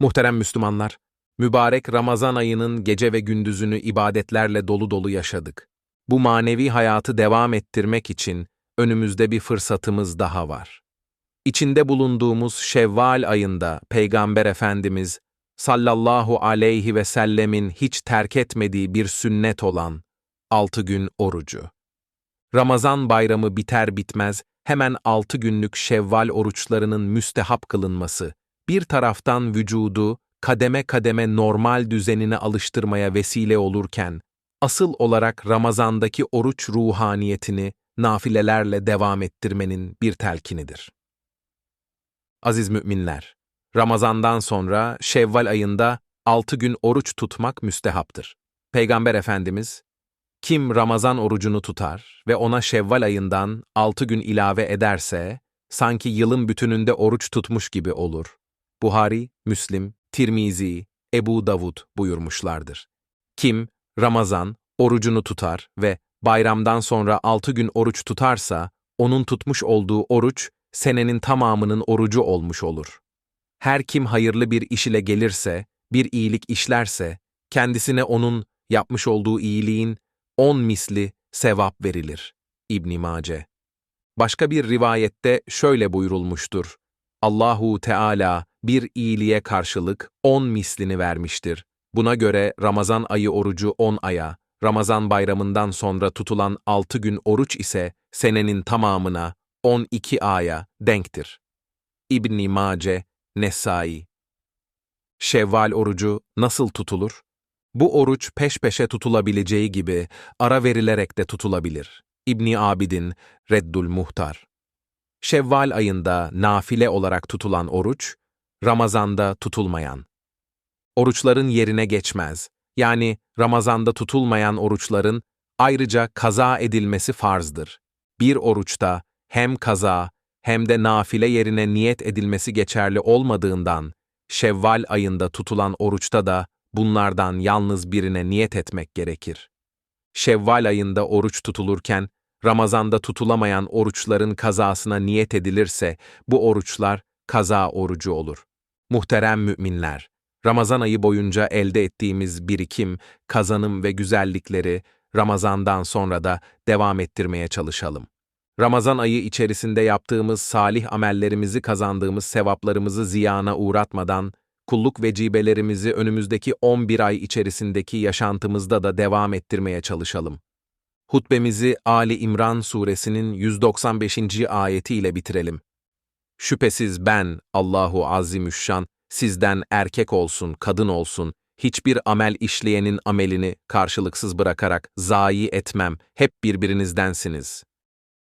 Muhterem Müslümanlar, mübarek Ramazan ayının gece ve gündüzünü ibadetlerle dolu dolu yaşadık. Bu manevi hayatı devam ettirmek için önümüzde bir fırsatımız daha var. İçinde bulunduğumuz Şevval ayında Peygamber Efendimiz sallallahu aleyhi ve sellemin hiç terk etmediği bir sünnet olan altı gün orucu. Ramazan bayramı biter bitmez hemen altı günlük Şevval oruçlarının müstehap kılınması, bir taraftan vücudu kademe kademe normal düzenine alıştırmaya vesile olurken, asıl olarak Ramazandaki oruç ruhaniyetini nafilelerle devam ettirmenin bir telkinidir. Aziz müminler, Ramazandan sonra Şevval ayında altı gün oruç tutmak müstehaptır. Peygamber Efendimiz, kim Ramazan orucunu tutar ve ona Şevval ayından altı gün ilave ederse, sanki yılın bütününde oruç tutmuş gibi olur. Buhari, Müslim, Tirmizi, Ebu Davud buyurmuşlardır. Kim Ramazan orucunu tutar ve bayramdan sonra altı gün oruç tutarsa, onun tutmuş olduğu oruç senenin tamamının orucu olmuş olur. Her kim hayırlı bir iş ile gelirse, bir iyilik işlerse, kendisine onun yapmış olduğu iyiliğin on misli sevap verilir. İbn Mace. Başka bir rivayette şöyle buyurulmuştur. Allahu Teala bir iyiliğe karşılık on mislini vermiştir. Buna göre Ramazan ayı orucu on aya, Ramazan bayramından sonra tutulan altı gün oruç ise senenin tamamına on iki aya denktir. İbn Mace, Nesai. Şevval orucu nasıl tutulur? Bu oruç peş peşe tutulabileceği gibi ara verilerek de tutulabilir. İbni Abidin, Reddül Muhtar. Şevval ayında nafile olarak tutulan oruç, Ramazanda tutulmayan. Oruçların yerine geçmez. Yani Ramazanda tutulmayan oruçların ayrıca kaza edilmesi farzdır. Bir oruçta hem kaza hem de nafile yerine niyet edilmesi geçerli olmadığından, Şevval ayında tutulan oruçta da bunlardan yalnız birine niyet etmek gerekir. Şevval ayında oruç tutulurken, Ramazanda tutulamayan oruçların kazasına niyet edilirse, bu oruçlar kaza orucu olur. Muhterem müminler, Ramazan ayı boyunca elde ettiğimiz birikim, kazanım ve güzellikleri Ramazandan sonra da devam ettirmeye çalışalım. Ramazan ayı içerisinde yaptığımız salih amellerimizi kazandığımız sevaplarımızı ziyana uğratmadan, kulluk vecibelerimizi önümüzdeki 11 ay içerisindeki yaşantımızda da devam ettirmeye çalışalım. Hutbemizi Ali İmran suresinin 195. ayetiyle bitirelim. Şüphesiz ben, Allahu Azimüşşan, sizden erkek olsun, kadın olsun, hiçbir amel işleyenin amelini karşılıksız bırakarak zayi etmem, hep birbirinizdensiniz.